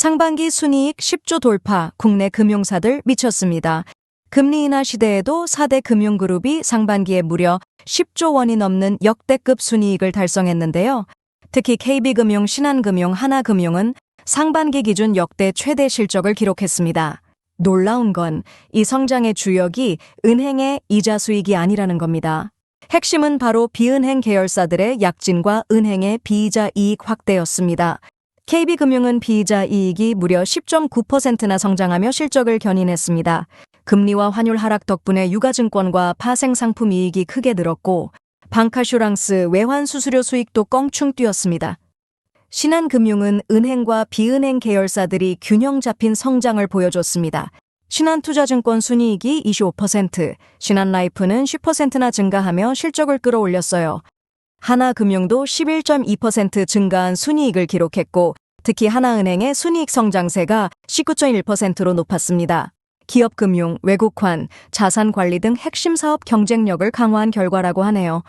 상반기 순이익 10조 돌파, 국내 금융사들 미쳤습니다. 금리 인하 시대에도 4대 금융그룹이 상반기에 무려 10조 원이 넘는 역대급 순이익을 달성했는데요. 특히 KB금융, 신한금융, 하나금융은 상반기 기준 역대 최대 실적을 기록했습니다. 놀라운 건 이 성장의 주역이 은행의 이자 수익이 아니라는 겁니다. 핵심은 바로 비은행 계열사들의 약진과 은행의 비이자 이익 확대였습니다. KB금융은 비이자 이익이 무려 10.9%나 성장하며 실적을 견인했습니다. 금리와 환율 하락 덕분에 유가증권과 파생상품 이익이 크게 늘었고 방카슈랑스 외환 수수료 수익도 껑충 뛰었습니다. 신한금융은 은행과 비은행 계열사들이 균형 잡힌 성장을 보여줬습니다. 신한투자증권 순이익이 25%, 신한라이프는 10%나 증가하며 실적을 끌어올렸어요. 하나금융도 11.2% 증가한 순이익을 기록했고 특히 하나은행의 순이익 성장세가 19.1%로 높았습니다. 기업금융, 외국환, 자산관리 등 핵심 사업 경쟁력을 강화한 결과라고 하네요.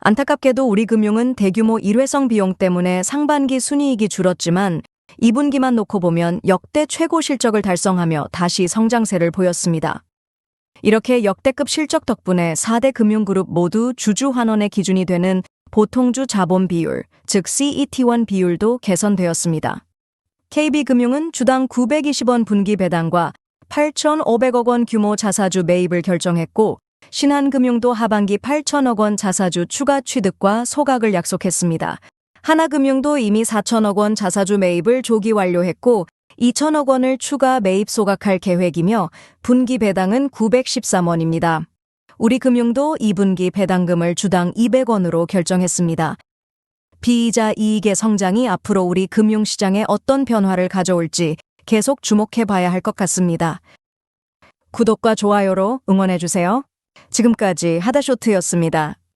안타깝게도 우리 금융은 대규모 일회성 비용 때문에 상반기 순이익이 줄었지만 2분기만 놓고 보면 역대 최고 실적을 달성하며 다시 성장세를 보였습니다. 이렇게 역대급 실적 덕분에 4대 금융그룹 모두 주주 환원의 기준이 되는 보통주 자본 비율, 즉 CET1 비율도 개선되었습니다. KB금융은 주당 920원 분기 배당과 8,500억 원 규모 자사주 매입을 결정했고 신한금융도 하반기 8천억 원 자사주 추가 취득과 소각을 약속했습니다. 하나금융도 이미 4천억 원 자사주 매입을 조기 완료했고 2천억 원을 추가 매입 소각할 계획이며 분기 배당은 913원입니다. 우리금융도 2분기 배당금을 주당 200원으로 결정했습니다. 비이자 이익의 성장이 앞으로 우리 금융시장에 어떤 변화를 가져올지 계속 주목해 봐야 할 것 같습니다. 구독과 좋아요로 응원해 주세요. 지금까지 하다쇼트였습니다.